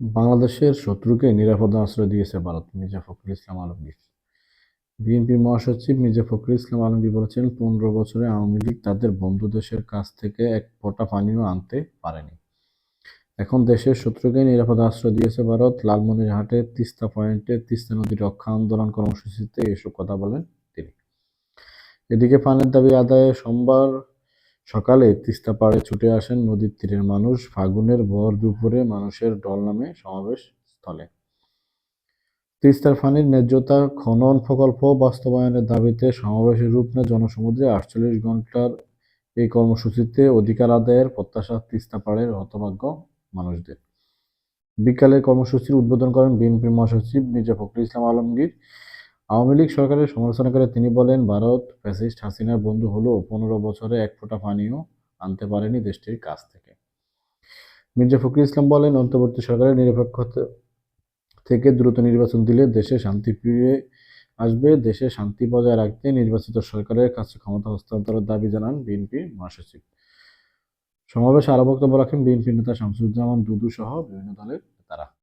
বাংলাদেশের শত্রুকে নিরাপদ আশ্রয় দিয়েছে ভারত, মির্জা ফখরুল ইসলাম আলমগীর। বিএনপির মহাসচিব মির্জা ফখরুল ইসলাম আলমগীর বলেছেন, পনেরো বছরে আওয়ামী লীগ তাদের বন্ধু দেশের কাছ থেকে এক ফোঁটা পানিও আনতে পারেনি। এখন দেশের শত্রুকে নিরাপদ আশ্রয় দিয়েছে ভারত, লালমনিরহাটে তিস্তা পয়েন্টে তিস্তা নদী রক্ষা আন্দোলন কর্মসূচিতে এসব কথা বলেন তিনি। এদিকে পানের দাবি আদায়ে সোমবার সকালে তিস্তা পাড়ে ছুটে আসেন নদীর তীরের মানুষ ফাগুনের ভর দুপুরে মানুষের ঢল নামে সমাবেশ স্থলে। তিস্তার ফানির ন্যায্যতা, খনন প্রকল্প বাস্তবায়নের দাবিতে সমাবেশের রূপ নেয় জনসমুদ্রে আটচল্লিশ ঘণ্টার এই কর্মসূচিতে অধিকার আদায়ের প্রত্যাশা তিস্তা পাড়ের হতভাগ্য মানুষদের। বিকালে কর্মসূচির উদ্বোধন করেন বিএনপির মহাসচিব মির্জা ফখরুল ইসলাম আলমগীর। আওয়ামী লীগ সরকারের সমালোচনা করে তিনি বলেন, ভারত ফ্যাসিস্ট হাসিনার বন্ধু হলেও পনেরো বছরে এক ফোঁটা পানিও আনতে পারেনি দেশটির কাছ থেকে। মির্জা ফখরুল ইসলাম বলেন, অন্তর্বর্তী সরকারের নিরপেক্ষতা থেকে দ্রুত নির্বাচন দিলে দেশে শান্তি ফিরে আসবে। দেশে শান্তি বজায় রাখতে নির্বাচিত সরকারের কাছে ক্ষমতা হস্তান্তরের দাবি জানান বিএনপির মহাসচিব। সমাবেশে আরও বক্তব্য রাখেন বিএনপি নেতা শামসুজ্জামান দুদু সহ বিভিন্ন দলের নেতারা।